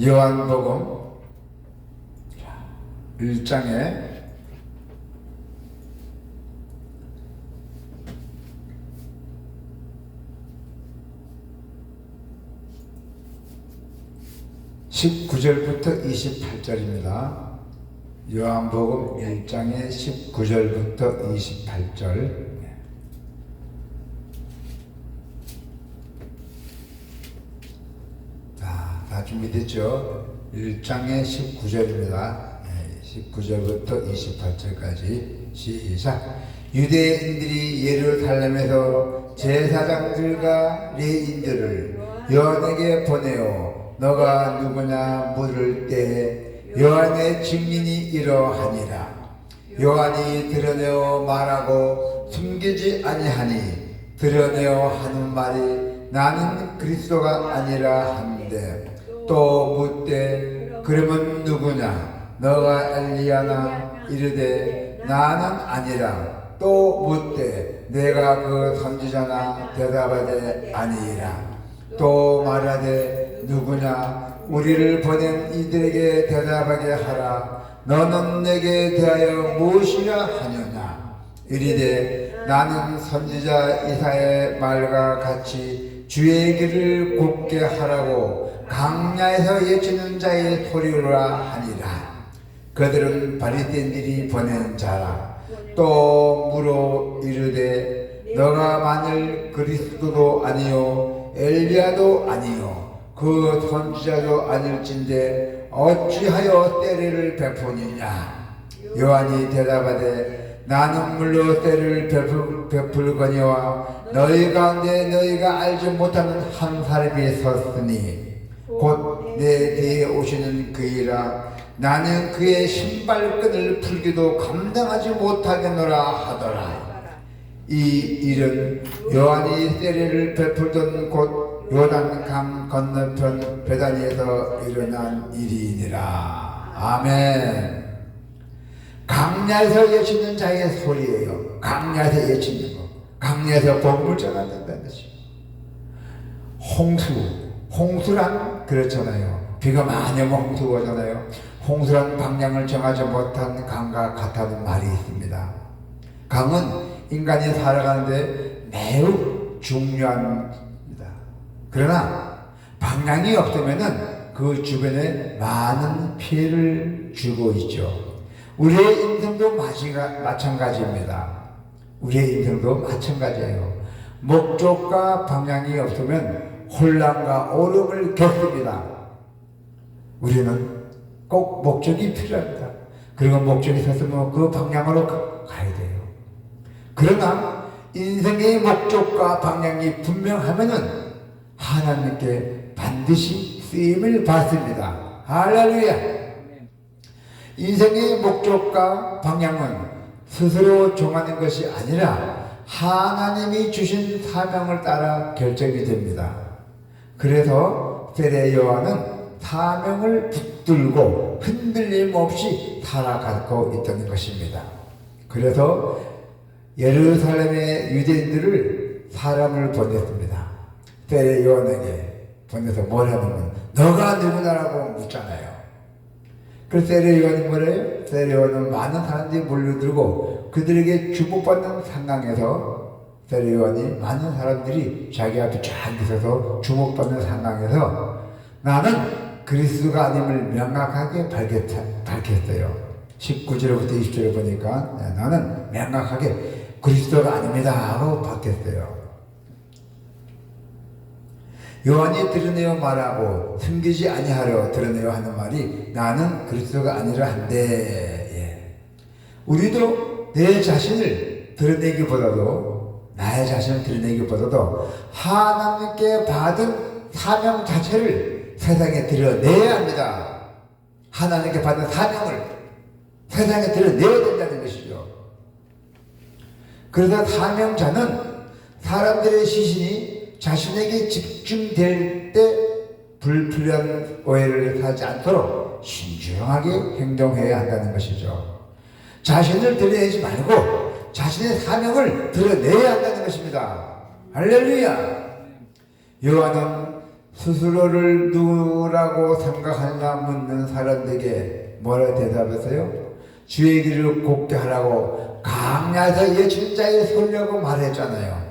요한복음 1장에 19절부터 28절입니다. 요한복음 1장의 19절부터 28절. 자, 다 준비됐죠? 1장의 19절입니다. 19절부터 28절까지 시작. 유대인들이 예루살렘에서 제사장들과 레인들을 요한에게 보내어 너가 누구냐 물을 때 요한의 증인이 이러하니라. 요한이 드러내어 말하고 숨기지 아니하니 드러내어 하는 말이 나는 그리스도가 아니라 한데 또 묻되 그러면 누구냐? 너가 엘리야나 이르되 나는 아니라. 또 묻되 내가 그 선지자나 대답하되 아니라. 또 말하되 누구냐? 우리를 보낸 이들에게 대답하게 하라. 너는 내게 대하여 무엇이라 하느냐? 이르되 나는 선지자 이사의 말과 같이 주의 길을 굽게 하라고 강야에서 예치는 자의 소리라 하니라. 그들은 바리새인들이 보낸 자라. 또 물어 이르되 너가 만일 그리스도도 아니요 엘리야도 아니요 그 선지자도 아닐진데 어찌하여 때를 베푸느냐? 요한이 대답하되 나는 물로 때를 베풀, 베풀거니와 너희 가운데 너희가 알지 못하는 한 사람이 섰으니 곧 내 뒤에 오시는 그이라 나는 그의 신발끈을 풀기도 감당하지 못하겠노라 하더라. 이 일은 요한이 세례를 베풀던 곳 요단강 건너편 베다니에서 일어난 일이니라. 아멘. 강야에서 예치는 자의 소리예요. 강야에서 예치는 거 강야에서 복음을 전한다는 것이 홍수 홍수란 그렇잖아요 비가 많이 오면 홍수가 오잖아요 홍수란 방향을 정하지 못한 강과 같다는 말이 있습니다 강은 인간이 살아가는데 매우 중요합니다. 그러나 방향이 없으면은 그 주변에 많은 피해를 주고 있죠. 우리의 인생도 마찬가지입니다. 우리의 인생도 마찬가지예요. 목적과 방향이 없으면 혼란과 오름을 겪습니다. 우리는 꼭 목적이 필요합니다. 그리고 목적이 있었으면 그 방향으로 가- 가야 돼요. 그러나 인생의 목적과 방향이 분명하면은 하나님께 반드시 쓰임을 받습니다. 할렐루야. 인생의 목적과 방향은 스스로 정하는 것이 아니라 하나님이 주신 사명을 따라 결정이 됩니다. 그래서 세례 요한은 사명을 붙들고 흔들림 없이 살아가고 있다는 것입니다. 그래서 예루살렘의 유대인들을 사람을 보냈습니다. 세례 요한에게 보내서 뭐라면 너가 누구냐라고 묻잖아요. 그래서 세례 요한이 뭐래요? 세례 요한은 많은 사람들이 몰려들고 그들에게 주목받는 상황에서 세례 요한이 많은 사람들이 자기 앞에 쫙 있어서 주목받는 상황에서 나는 그리스도가 아님을 명확하게 밝혔, 밝혔어요. 19절부터 20절을 보니까 네, 나는 명확하게 그리스도가 아닙니다 하고 밝혔어요. 요한이 드러내어 말하고 숨기지 아니하려 드러내어 하는 말이 나는 그리스도가 아니라 한데 예. 우리도 내 자신을 드러내기보다도 나의 자신을 드러내기보다도 하나님께 받은 사명 자체를 세상에 드러내야 합니다. 하나님께 받은 사명을 세상에 드러내야 된다는 것이죠. 그러다 사명자는 사람들의 시신이 자신에게 집중될 때 불필요한 오해를 사지 않도록 신중하게 행동해야 한다는 것이죠. 자신을 드러내지 말고 자신의 사명을 드러내야 한다는 것입니다. 할렐루야! 요한은 스스로를 누구라고 생각하나 묻는 사람들에게 뭐라 대답했어요? 주의 길을 곱게 하라고 강야에서 예친 자에 서려고 말했잖아요.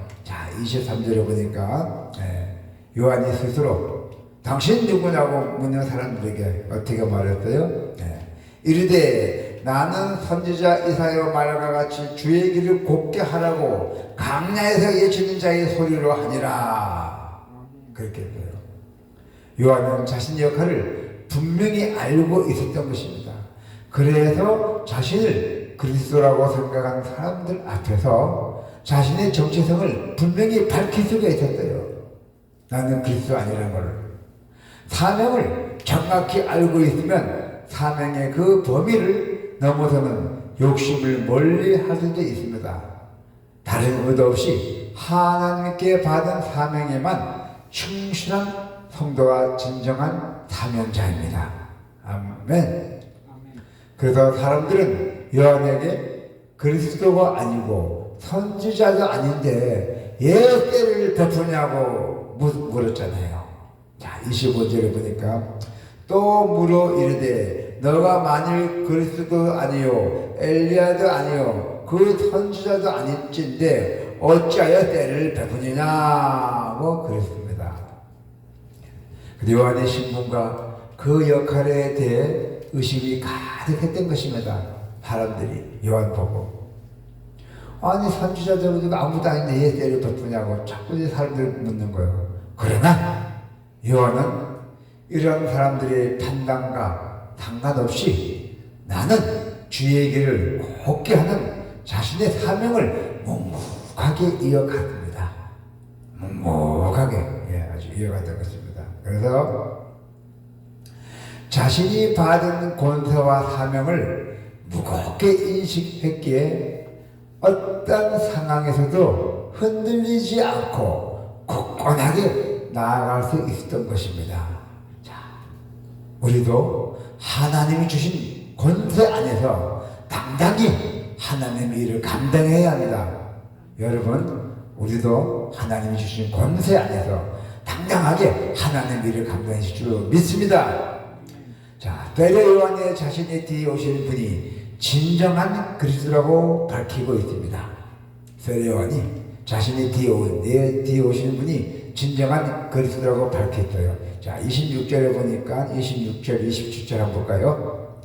자, 23절에 보니까 예, 요한이 스스로 당신 누구냐고 묻는 사람들에게 어떻게 말했어요? 예, 이르되 나는 선지자 이사여 말과 같이 주의 길을 곱게 하라고 강야에서 예치는 자의 소리로 하니라. 그렇게 했어요. 요한은 자신의 역할을 분명히 알고 있었던 것입니다. 그래서 자신을 그리스도라고 생각한 사람들 앞에서 자신의 정체성을 분명히 밝힐 수가 있었어요. 나는 그리스도 아니라는 걸. 사명을 정확히 알고 있으면 사명의 그 범위를 넘어서는 욕심을 멀리 할 수도 있습니다. 다른 의도 없이 하나님께 받은 사명에만 충실한 성도가 진정한 사명자입니다. 아멘. 그래서 사람들은 요한에게 그리스도가 아니고 선지자도 아닌데 예 때를 베푸냐고 물- 물었잖아요. 자, 25절에 보니까 또 물어 이르되 너가 만일 그리스도 아니요 엘리야도 아니요 그 선지자도 아닐진데 어찌하여 때를 베푸느냐고 그랬습니다. 요한의 신분과 그 역할에 대해 의심이 가득했던 것입니다. 사람들이 요한 보고 아니 선지자들도 아무도 아닌데 얘 때를 베푸냐고 자꾸 이 사람들 묻는 거예요. 그러나 요한은 이런 사람들의 판단과 상관 없이 나는 주의 길을 곱게 하는 자신의 사명을 묵묵하게 이어갔습니다. 묵묵하게 예, 아주 이어갔던 것입니다. 그래서 자신이 받은 권세와 사명을 무겁게 인식했기에 어떤 상황에서도 흔들리지 않고 굳건하게 나아갈 수 있었던 것입니다. 자, 우리도 하나님이 주신 권세 안에서 당당히 하나님의 일을 감당해야 합니다. 여러분, 우리도 하나님이 주신 권세 안에서 당당하게 하나님의 일을 감당해 주실 줄 믿습니다. 자, 베레 요한의 자신의 뒤에 오시는 분이 진정한 그리스도라고 밝히고 있습니다. 요한이 자신의 뒤에 오, 내 뒤에 분이 진정한 그리스도라고 밝혔어요. 자, 26절에 보니까 26절, 27절 한번 볼까요?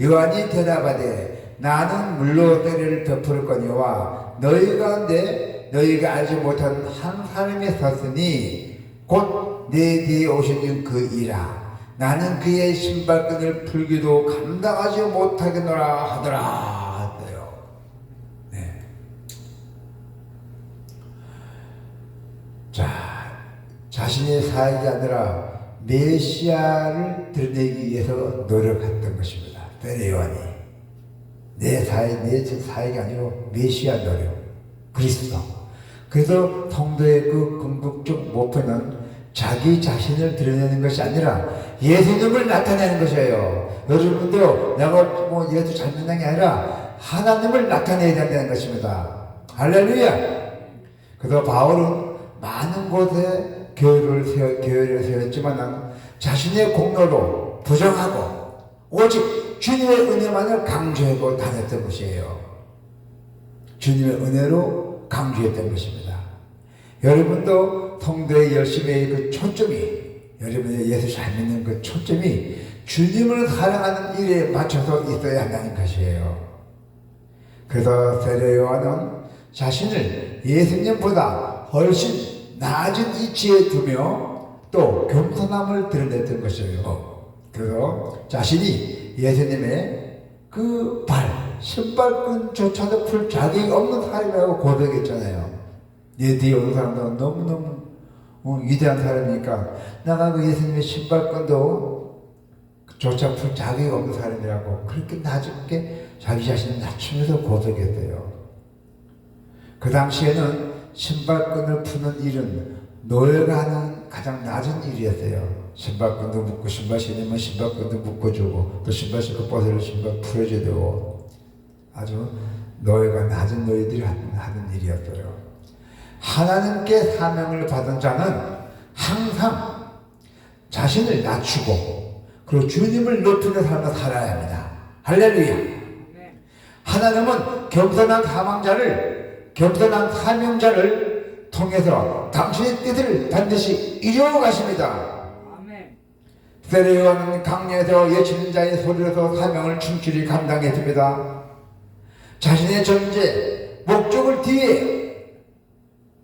요한이 대답하되 나는 물로 때를 베풀 거니와 너희 가운데 너희가 알지 못한 한 사람이 섰으니 곧 내 뒤에 오시는 그 이라 나는 그의 신발끈을 풀기도 감당하지 못하겠노라 하더라 했어요. 네. 자, 자신의 아니라 메시아를 드러내기 위해서 노력했던 것입니다. 베레 요한이 내 사역, 내 사역이 아니고 메시아 노력, 그리스도. 그래서 성도의 그 궁극적 목표는 자기 자신을 드러내는 것이 아니라 예수님을 나타내는 것이에요. 여러분도 내가 뭐 예수 잘 믿는 게 아니라 하나님을 나타내야 된다는 것입니다. 할렐루야! 그래서 바울은 많은 곳에 교회를 세워, 교회를 세웠지만 자신의 공로로 부정하고 오직 주님의 은혜만을 강조하고 다녔던 것이에요. 주님의 은혜로 강조했던 것입니다. 여러분도 성도의 열심의 그 초점이 여러분의 예수 잘 믿는 그 초점이 주님을 사랑하는 일에 맞춰서 있어야 한다는 것이에요. 그래서 세례 요한은 자신을 예수님보다 훨씬 낮은 위치에 두며 또 겸손함을 드러냈던 것이에요. 그래서 자신이 예수님의 그 발, 신발끈조차도 풀 자격이 없는 사람이라고 고백했잖아요. 내 뒤에 오는 사람들은 너무너무 어, 위대한 사람이니까 내가 그 예수님의 신발끈도 조차 풀 자격이 없는 사람이라고 그렇게 낮게 자기 자신을 낮추면서 고백했대요. 그 당시에는 신발끈을 푸는 일은 노예가 가장 낮은 일이었어요. 신발끈도 묶고 신발 신으면 신발끈도 묶어주고 또 신발 신고 벗으면 신발 풀어줘야 되고 아주 노예가 낮은 노예들이 하는, 하는 일이었어요. 하나님께 사명을 받은 자는 항상 자신을 낮추고 그리고 주님을 높이는 삶을 살아야 합니다. 할렐루야. 하나님은 겸손한 사망자를 겸손한 사명자를 통해서 당신의 뜻을 반드시 이루어 가십니다. 세례요한은 강야에서 예치는 자의 소리로서 사명을 충실히 감당했습니다. 자신의 존재, 목적을 뒤에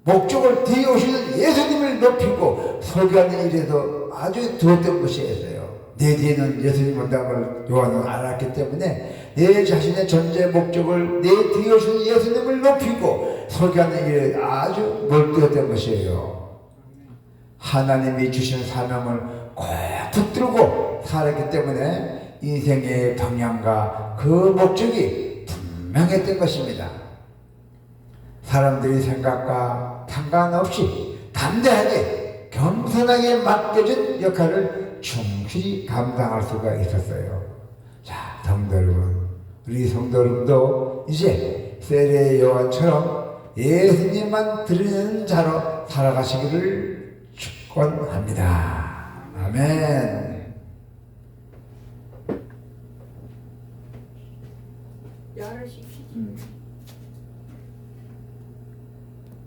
목적을 오시는 예수님을 높이고 설교하는 일에도 아주 두었던 것이었어요. 내 뒤에는 예수님 온다는 걸 요한은 알았기 때문에 내 자신의 존재 목적을 내 뒤에 오시는 예수님을 높이고 설교하는 일에 아주 몰두했던 것이에요. 하나님이 주신 사명을 꼭 붙들고 살았기 때문에 인생의 방향과 그 목적이 분명했던 것입니다. 사람들의 생각과 상관없이 담대하게 겸손하게 맡겨진 역할을 충실히 감당할 수가 있었어요. 자, 성도 여러분, 우리 성도 여러분도 이제 세례 요한처럼 예수님만 드리는 자로 살아가시기를 축원합니다. 아멘.